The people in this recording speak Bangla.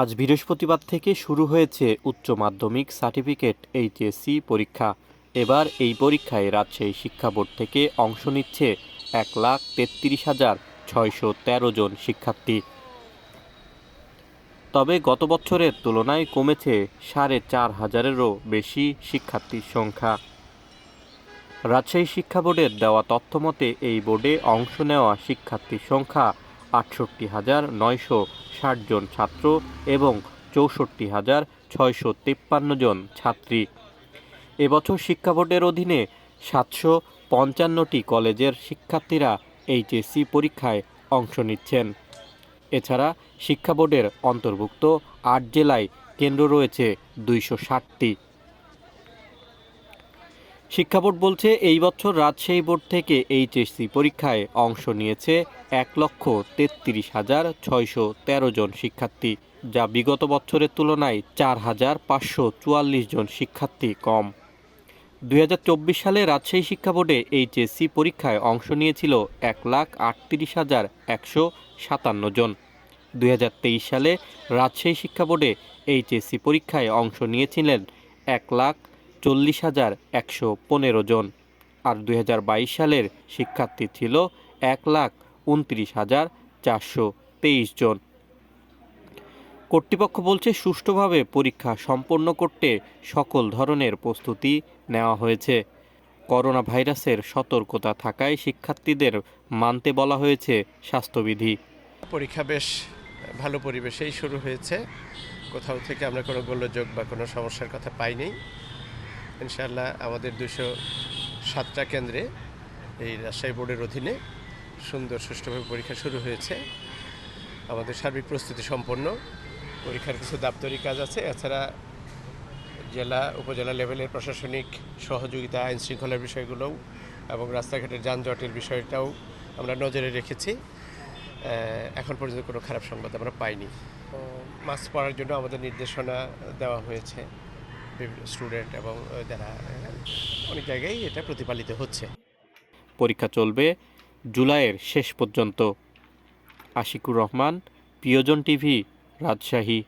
আজ বৃহস্পতিবার থেকে শুরু হয়েছে উচ্চ মাধ্যমিক সার্টিফিকেট এইচএসসি পরীক্ষা। এবার এই পরীক্ষায় রাজশাহী শিক্ষা বোর্ড থেকে অংশ নিচ্ছে এক লাখ তেত্রিশ হাজার ছয়শো তেরো জন শিক্ষার্থী। তবে গত বছরের তুলনায় কমেছে সাড়ে চার হাজারেরও বেশি শিক্ষার্থীর সংখ্যা। রাজশাহী শিক্ষা বোর্ডের দেওয়া তথ্য মতে এই বোর্ডে অংশ নেওয়া শিক্ষার্থীর সংখ্যা আটষট্টি হাজার নয়শো ষাট জন ছাত্র এবং চৌষট্টি হাজার ছয়শো তিপ্পান্ন জন ছাত্রী। এবছর শিক্ষা বোর্ডের অধীনে সাতশো পঞ্চান্নটি কলেজের শিক্ষার্থীরা এইচএসসি পরীক্ষায় অংশ নিচ্ছেন। এছাড়া শিক্ষা বোর্ডের অন্তর্ভুক্ত আট জেলায় কেন্দ্র রয়েছে দুইশো ষাটটি। শিক্ষা বোর্ড বলছে, এই বছর রাজশাহী বোর্ড থেকে এইচএসসি পরীক্ষায় অংশ নিয়েছে এক লক্ষ তেত্রিশ হাজার ছয়শো তেরো জন শিক্ষার্থী, যা বিগত বছরের তুলনায় চার হাজার পাঁচশো চুয়াল্লিশ জন শিক্ষার্থী কম। দুই হাজার চব্বিশ সালে রাজশাহী শিক্ষা বোর্ডে এইচএসসি পরীক্ষায় অংশ নিয়েছিল এক লাখ আটত্রিশ হাজার একশো সাতান্ন জন। দুই হাজার তেইশ সালে রাজশাহী শিক্ষা বোর্ডে এইচএসসি পরীক্ষায় অংশ নিয়েছিলেন এক লাখ চল্লিশ হাজার একশো পনেরো জন। আর দুই হাজার বাইশ সালের শিক্ষার্থী ছিল এক লাখ উনত্রিশ হাজার চারশো তেইশ জন। কর্তৃপক্ষ বলছে, সুষ্ঠুভাবে পরীক্ষা সম্পন্ন করতে সকল ধরনের প্রস্তুতি নেওয়া হয়েছে। করোনা ভাইরাসের সতর্কতা থাকায় শিক্ষার্থীদের মানতে বলা হয়েছে স্বাস্থ্যবিধি। পরীক্ষা বেশ ভালো পরিবেশেই শুরু হয়েছে। কোথাও থেকে আমরা কোনো গোলযোগ বা কোনো সমস্যার কথা পাইনি। ইনশাআল্লাহ আমাদের দুশো সাতটা কেন্দ্রে এই রাজশাহী বোর্ডের অধীনে সুন্দর সুষ্ঠুভাবে পরীক্ষা শুরু হয়েছে। আমাদের সার্বিক প্রস্তুতি সম্পন্ন। পরীক্ষার কিছু দাপ্তরিক কাজ আছে। এছাড়া জেলা, উপজেলা লেভেলের প্রশাসনিক সহযোগিতা, আইন শৃঙ্খলার বিষয়গুলোও এবং রাস্তাঘাটের যানজটের বিষয়টাও আমরা নজরে রেখেছি। এখন পর্যন্ত কোনো খারাপ সংবাদ আমরা পাইনি। মাস্ক পরার জন্য আমাদের নির্দেশনা দেওয়া হয়েছে। স্টুডেন্ট এবং যারা অনেক জায়গায় এটা প্রতিপালিত হচ্ছে। পরীক্ষা চলবে জুলাইয়ের শেষ পর্যন্ত। আশিকুর রহমান, প্রিয়জন টিভি, রাজশাহী।